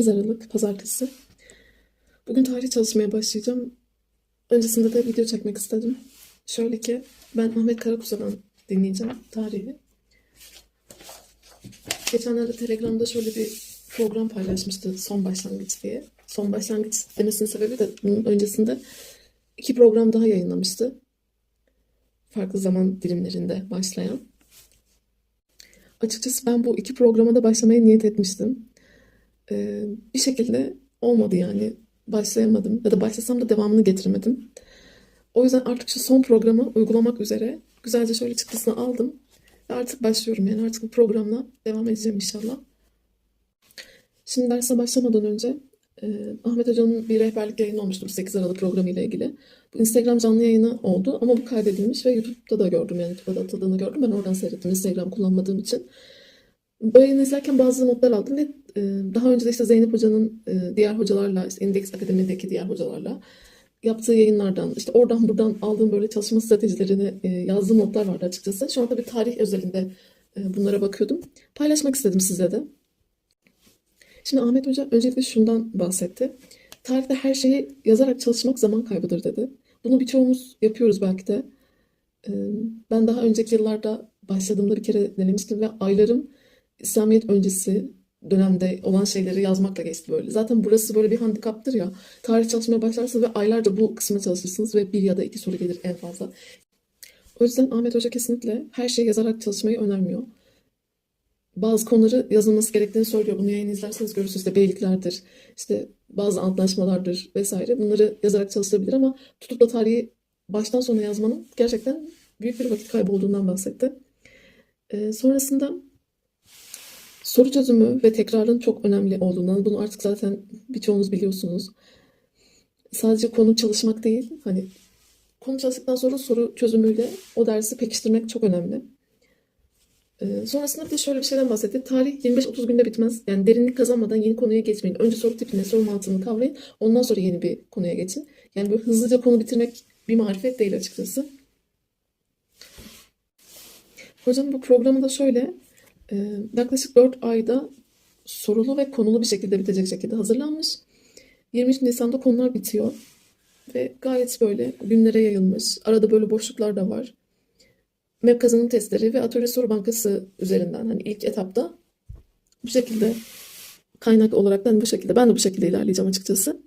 8 Aralık Pazartesi. Bugün tarih çalışmaya başlayacağım. Öncesinde de video çekmek istedim. Şöyle ki ben Ahmet Karakuza'dan dinleyeceğim tarihi. Geçenlerde Telegram'da şöyle bir program paylaşmıştı Son Başlangıç diye. Son Başlangıç demesinin sebebi de bunun öncesinde iki program daha yayınlamıştı. Farklı zaman dilimlerinde başlayan. Açıkçası ben bu iki programa da başlamaya niyet etmiştim. Ee, bir şekilde olmadı yani. Başlayamadım ya da başlasam da devamını getiremedim. O yüzden artık şu son programı uygulamak üzere güzelce şöyle çıktısını aldım. Ve artık başlıyorum yani artık bu programla devam edeceğim inşallah. Şimdi derse başlamadan önce e, Ahmet Hoca'nın bir rehberlik yayını olmuştu bu 8 Aralık programı ile ilgili. Bu Instagram canlı yayını oldu ama bu kaydedilmiş ve YouTube'da da gördüm yani YouTube'da da atıldığını gördüm. Ben oradan seyrettim Instagram kullanmadığım için. Yayını izlerken bazı notlar aldım ve e, daha önce de işte Zeynep Hoca'nın e, diğer hocalarla, işte Index Akademi'deki diğer hocalarla yaptığı yayınlardan, işte oradan buradan aldığım böyle çalışma stratejilerini e, yazdığım notlar vardı açıkçası. Şu anda bir tarih özelinde e, bunlara bakıyordum. Paylaşmak istedim size de. Şimdi Ahmet Hoca öncelikle şundan bahsetti. Tarihte her şeyi yazarak çalışmak zaman kaybıdır dedi. Bunu birçoğumuz yapıyoruz belki de. Ee, Ben daha önceki yıllarda başladığımda bir kere denemiştim ve aylarım İslamiyet öncesi dönemde olan şeyleri yazmakla geçti böyle. Zaten burası böyle bir handikaptır ya. Tarih çalışmaya başlarsınız ve aylarca bu kısmı çalışırsınız ve bir ya da iki soru gelir en fazla. O yüzden Ahmet Hoca kesinlikle her şeyi yazarak çalışmayı önermiyor bazı konuları yazılması gerektiğini söylüyor. Bunu yayın izlerseniz görürsünüz. İşte beyliklerdir, işte bazı antlaşmalardır vesaire. Bunları yazarak çalışılabilir ama tutup da tarihi baştan sona yazmanın gerçekten büyük bir vakit kaybı olduğundan bahsetti. Ee, sonrasında soru çözümü ve tekrarın çok önemli olduğundan bunu artık zaten birçoğunuz biliyorsunuz. Sadece konu çalışmak değil, hani konu çalıştıktan sonra soru çözümüyle o dersi pekiştirmek çok önemli. Ee, sonrasında bir de şöyle bir şeyden bahsetti. Tarih 25-30 günde bitmez. Yani derinlik kazanmadan yeni konuya geçmeyin. Önce soru tipini, soru mantığını kavrayın. Ondan sonra yeni bir konuya geçin. Yani böyle hızlıca konu bitirmek bir marifet değil açıkçası. Hocam bu programı da şöyle e, yaklaşık 4 ayda sorulu ve konulu bir şekilde bitecek şekilde hazırlanmış. 23 Nisan'da konular bitiyor. Ve gayet böyle günlere yayılmış. Arada böyle boşluklar da var. MEP kazanım testleri ve atölye soru bankası üzerinden hani ilk etapta bu şekilde kaynak olarak hani bu şekilde ben de bu şekilde ilerleyeceğim açıkçası.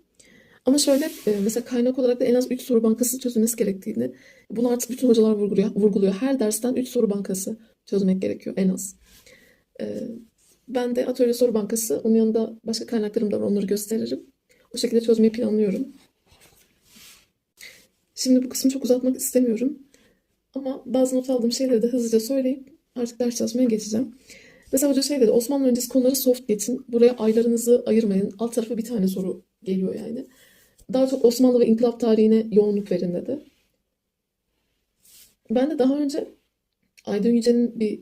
Ama şöyle e, mesela kaynak olarak da en az 3 soru bankası çözülmesi gerektiğini bunu artık bütün hocalar vurguluyor. vurguluyor. Her dersten 3 soru bankası çözmek gerekiyor en az. E, Ben de atölye soru bankası onun yanında başka kaynaklarım da var onları gösteririm. O şekilde çözmeyi planlıyorum. Şimdi bu kısmı çok uzatmak istemiyorum. Ama bazı not aldığım şeyleri de hızlıca söyleyip artık ders çalışmaya geçeceğim. Mesela hoca şey dedi, Osmanlı öncesi konuları soft geçin. Buraya aylarınızı ayırmayın. Alt tarafı bir tane soru geliyor yani. Daha çok Osmanlı ve İnkılap tarihine yoğunluk verin dedi. Ben de daha önce Aydın Yücel'in bir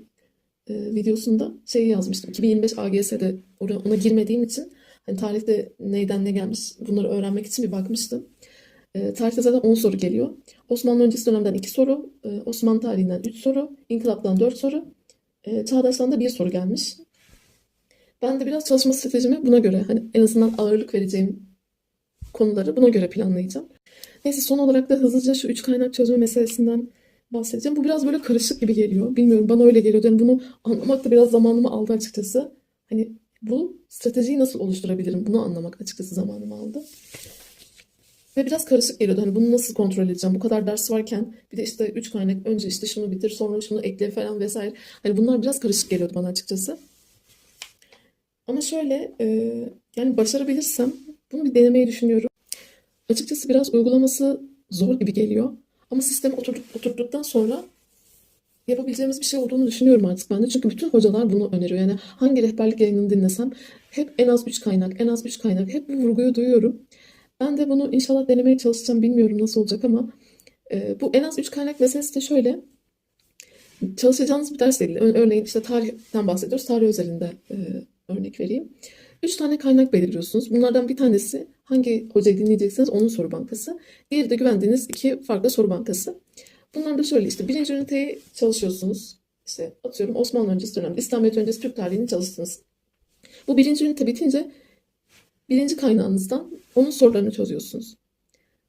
e, videosunda şey yazmıştım. 2025 AGS'de ona, ona girmediğim için hani tarihte neyden ne gelmiş bunları öğrenmek için bir bakmıştım. E, tarihte zaten 10 soru geliyor. Osmanlı öncesi dönemden 2 soru, e, Osmanlı tarihinden 3 soru, İnkılap'tan 4 soru, e, Çağdaş'tan da 1 soru gelmiş. Ben de biraz çalışma stratejimi buna göre hani en azından ağırlık vereceğim konuları buna göre planlayacağım. Neyse son olarak da hızlıca şu üç kaynak çözme meselesinden bahsedeceğim. Bu biraz böyle karışık gibi geliyor. Bilmiyorum bana öyle geliyor. Yani bunu anlamak da biraz zamanımı aldı açıkçası. Hani bu stratejiyi nasıl oluşturabilirim? Bunu anlamak açıkçası zamanımı aldı. Ve biraz karışık geliyordu. Hani bunu nasıl kontrol edeceğim? Bu kadar ders varken bir de işte üç kaynak önce işte şunu bitir sonra şunu ekle falan vesaire. Hani bunlar biraz karışık geliyordu bana açıkçası. Ama şöyle e, yani başarabilirsem bunu bir denemeyi düşünüyorum. Açıkçası biraz uygulaması zor gibi geliyor. Ama sistemi oturduk, oturttuktan sonra yapabileceğimiz bir şey olduğunu düşünüyorum artık ben de. Çünkü bütün hocalar bunu öneriyor. Yani hangi rehberlik yayınını dinlesem hep en az 3 kaynak, en az 3 kaynak. Hep bu vurguyu duyuyorum. Ben de bunu inşallah denemeye çalışacağım. Bilmiyorum nasıl olacak ama e, bu en az 3 kaynak meselesi de şöyle. Çalışacağınız bir dersle ilgili. Ör- Örneğin işte tarihten bahsediyoruz. Tarih özelinde e, örnek vereyim. 3 tane kaynak belirliyorsunuz. Bunlardan bir tanesi hangi hocayı dinleyeceksiniz onun soru bankası. Diğeri de güvendiğiniz iki farklı soru bankası. Bunlar da şöyle işte birinci üniteyi çalışıyorsunuz. İşte atıyorum Osmanlı öncesi dönemde İslamiyet öncesi Türk tarihini çalıştınız. Bu birinci ünite bitince birinci kaynağınızdan onun sorularını çözüyorsunuz.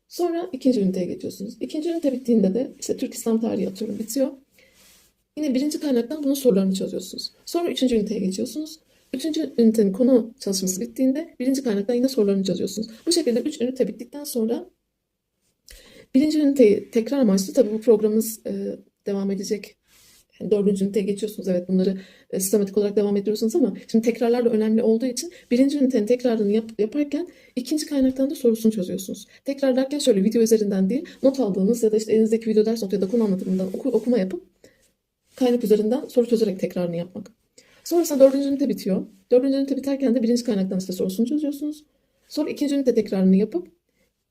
Sonra ikinci üniteye geçiyorsunuz. İkinci ünite bittiğinde de işte Türk İslam tarihi atıyorum bitiyor. Yine birinci kaynaktan bunun sorularını çözüyorsunuz. Sonra üçüncü üniteye geçiyorsunuz. Üçüncü ünitenin konu çalışması bittiğinde birinci kaynaktan yine sorularını çözüyorsunuz. Bu şekilde üç ünite bittikten sonra birinci üniteyi tekrar amaçlı tabii bu programımız e, devam edecek. Yani dördüncü üniteye geçiyorsunuz. Evet bunları e, sistematik olarak devam ediyorsunuz ama şimdi tekrarlar da önemli olduğu için birinci ünitenin tekrarını yap- yaparken ikinci kaynaktan da sorusunu çözüyorsunuz. Tekrar derken şöyle video üzerinden değil not aldığınız ya da işte elinizdeki video ders notu ya da konu anlatımından oku- okuma yapıp kaynak üzerinden soru çözerek tekrarını yapmak. Sonrasında dördüncü ünite bitiyor. Dördüncü ünite biterken de birinci kaynaktan işte sorusunu çözüyorsunuz. Sonra ikinci ünite tekrarını yapıp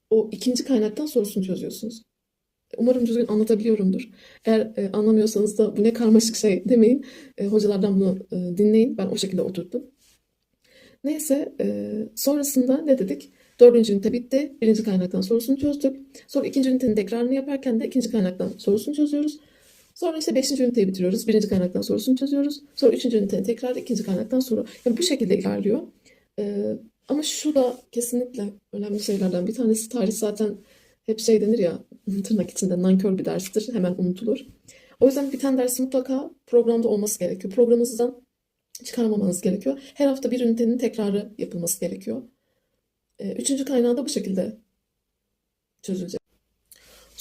o ikinci kaynaktan sorusunu çözüyorsunuz. Umarım düzgün anlatabiliyorumdur. Eğer e, anlamıyorsanız da bu ne karmaşık şey demeyin. E, hocalardan bunu e, dinleyin. Ben o şekilde oturttum. Neyse e, sonrasında ne dedik? Dördüncü ünite bitti. Birinci kaynaktan sorusunu çözdük. Sonra ikinci ünitenin tekrarını yaparken de ikinci kaynaktan sorusunu çözüyoruz. Sonra işte beşinci üniteyi bitiriyoruz. Birinci kaynaktan sorusunu çözüyoruz. Sonra üçüncü ünitenin tekrar ikinci kaynaktan soru. Yani bu şekilde ilerliyor. Ee, ama şu da kesinlikle önemli şeylerden bir tanesi. Tarih zaten hep şey denir ya tırnak içinde nankör bir derstir. Hemen unutulur. O yüzden biten ders mutlaka programda olması gerekiyor. Programınızdan çıkarmamanız gerekiyor. Her hafta bir ünitenin tekrarı yapılması gerekiyor. Ee, üçüncü kaynağı da bu şekilde çözülecek.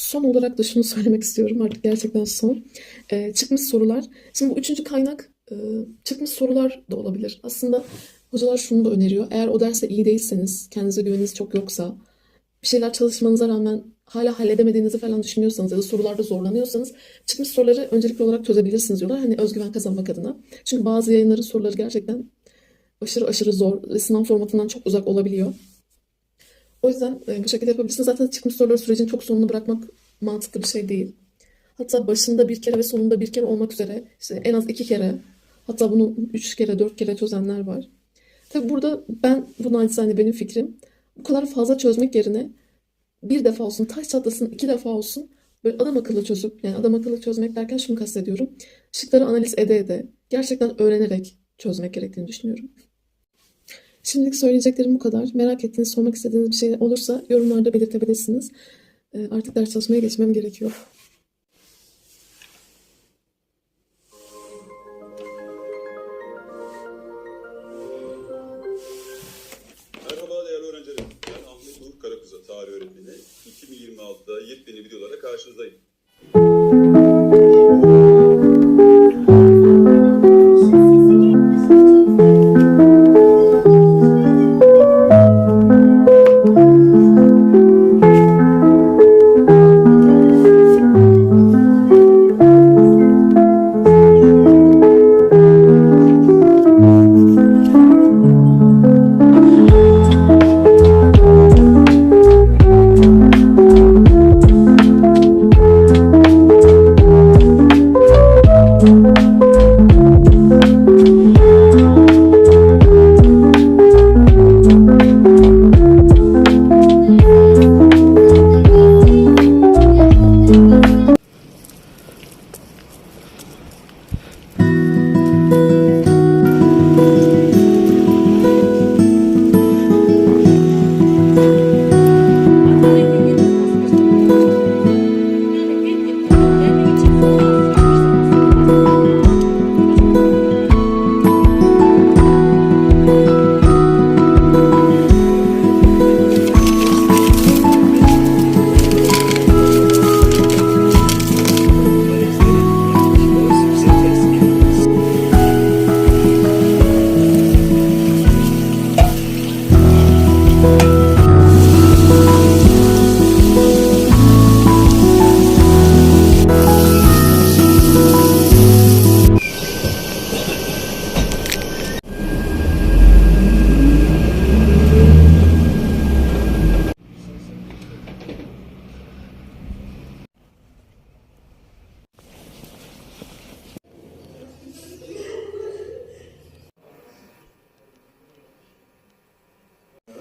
Son olarak da şunu söylemek istiyorum artık gerçekten son. Ee, çıkmış sorular. Şimdi bu üçüncü kaynak e, çıkmış sorular da olabilir. Aslında hocalar şunu da öneriyor. Eğer o derste iyi değilseniz, kendinize güveniniz çok yoksa, bir şeyler çalışmanıza rağmen hala halledemediğinizi falan düşünüyorsanız ya da sorularda zorlanıyorsanız çıkmış soruları öncelikli olarak çözebilirsiniz diyorlar. Hani özgüven kazanmak adına. Çünkü bazı yayınların soruları gerçekten aşırı aşırı zor sınav formatından çok uzak olabiliyor. O yüzden e, bu şekilde yapabilirsiniz. Zaten çıkmış soruları sürecin çok sonunu bırakmak mantıklı bir şey değil. Hatta başında bir kere ve sonunda bir kere olmak üzere işte en az iki kere hatta bunu üç kere dört kere çözenler var. Tabi burada ben bu naçizane benim fikrim bu kadar fazla çözmek yerine bir defa olsun taş çatlasın iki defa olsun böyle adam akıllı çözüp yani adam akıllı çözmek derken şunu kastediyorum. Şıkları analiz ede ede gerçekten öğrenerek çözmek gerektiğini düşünüyorum. Şimdilik söyleyeceklerim bu kadar. Merak ettiğiniz, sormak istediğiniz bir şey olursa yorumlarda belirtebilirsiniz. Ee, Artık ders çalışmaya geçmem gerekiyor. Merhaba değerli öğrencilerim. Ben Ahmet Uğur Karakuza, tarih öğretmeni. 2026'da yepyeni videolara karşınızdayım.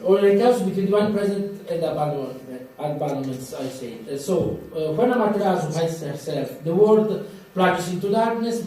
Or caso between the one present and the parliament, at parliaments, I say. Uh, So, uh, when Amaterasu finds herself, the world plunges into darkness,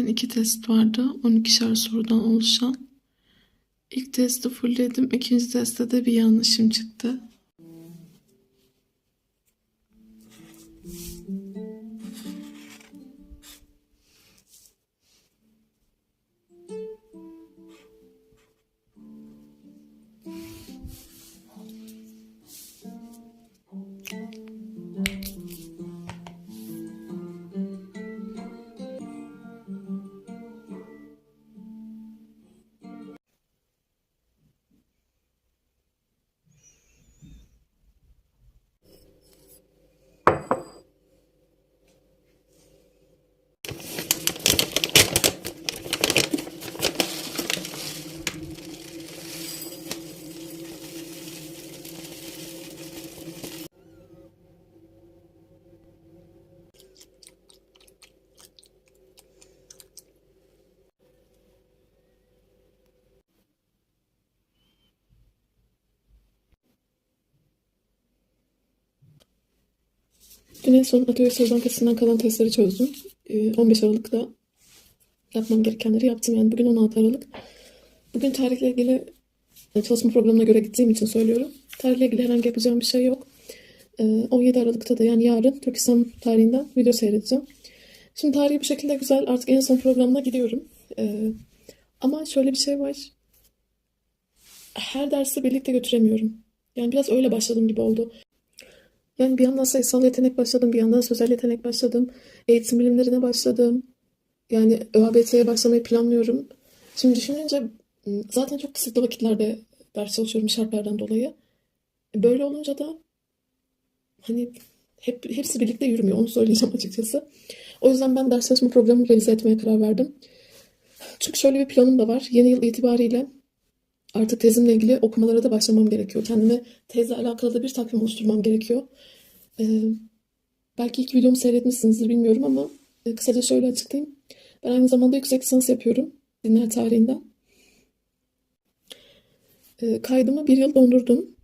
Zaten iki test vardı. 12'şer sorudan oluşan. İlk testi fullledim. İkinci testte de bir yanlışım çıktı. Dün en son atölye soru bankasından kalan testleri çözdüm. Ee, 15 Aralık'ta yapmam gerekenleri yaptım. Yani bugün 16 Aralık. Bugün tarihle ilgili e, çalışma programına göre gittiğim için söylüyorum. Tarihle ilgili herhangi yapacağım bir şey yok. Ee, 17 Aralık'ta da yani yarın Türk İslam tarihinden video seyredeceğim. Şimdi tarihi bu şekilde güzel. Artık en son programına gidiyorum. Ee, ama şöyle bir şey var. Her dersi birlikte götüremiyorum. Yani biraz öyle başladım gibi oldu. Yani bir yandan sayısal yetenek başladım, bir yandan sözel yetenek başladım. Eğitim bilimlerine başladım. Yani ÖABT'ye başlamayı planlıyorum. Şimdi düşününce m, zaten çok kısıtlı vakitlerde ders çalışıyorum şartlardan dolayı. Böyle olunca da hani hep hepsi birlikte yürümüyor. Onu söyleyeceğim açıkçası. O yüzden ben ders çalışma programımı revize etmeye karar verdim. Çünkü şöyle bir planım da var. Yeni yıl itibariyle artık tezimle ilgili okumalara da başlamam gerekiyor. Kendime tezle alakalı da bir takvim oluşturmam gerekiyor. Ee, belki ilk videomu seyretmişsinizdir bilmiyorum ama e, kısaca şöyle açıklayayım. Ben aynı zamanda yüksek lisans yapıyorum dinler tarihinden. Ee, kaydımı bir yıl dondurdum.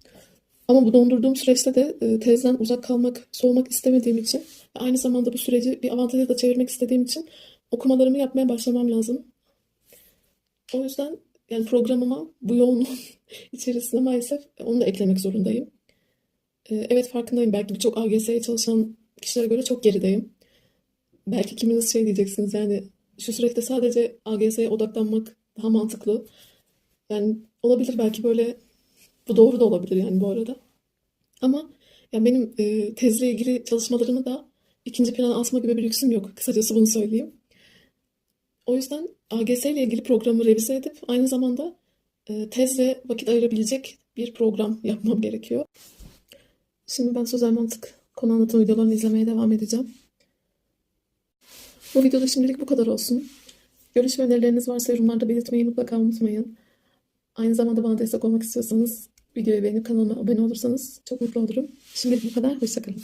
Ama bu dondurduğum süreçte de e, tezden uzak kalmak, soğumak istemediğim için ve aynı zamanda bu süreci bir avantaja da çevirmek istediğim için okumalarımı yapmaya başlamam lazım. O yüzden yani programıma bu yoğunluğun içerisine maalesef onu da eklemek zorundayım. Ee, Evet farkındayım. Belki birçok AGS'ye çalışan kişilere göre çok gerideyim. Belki kiminiz şey diyeceksiniz yani şu süreçte sadece AGS'ye odaklanmak daha mantıklı. Yani olabilir belki böyle bu doğru da olabilir yani bu arada. Ama yani benim e, tezle ilgili çalışmalarımı da ikinci plana asma gibi bir lüksüm yok. Kısacası bunu söyleyeyim. O yüzden AGS ile ilgili programı revize edip aynı zamanda e, tezle vakit ayırabilecek bir program yapmam gerekiyor. Şimdi ben sözel mantık konu anlatım videolarını izlemeye devam edeceğim. Bu videoda şimdilik bu kadar olsun. Görüş ve önerileriniz varsa yorumlarda belirtmeyi mutlaka unutmayın. Aynı zamanda bana destek olmak istiyorsanız videoyu beğenip kanalıma abone olursanız çok mutlu olurum. Şimdilik bu kadar. Hoşçakalın.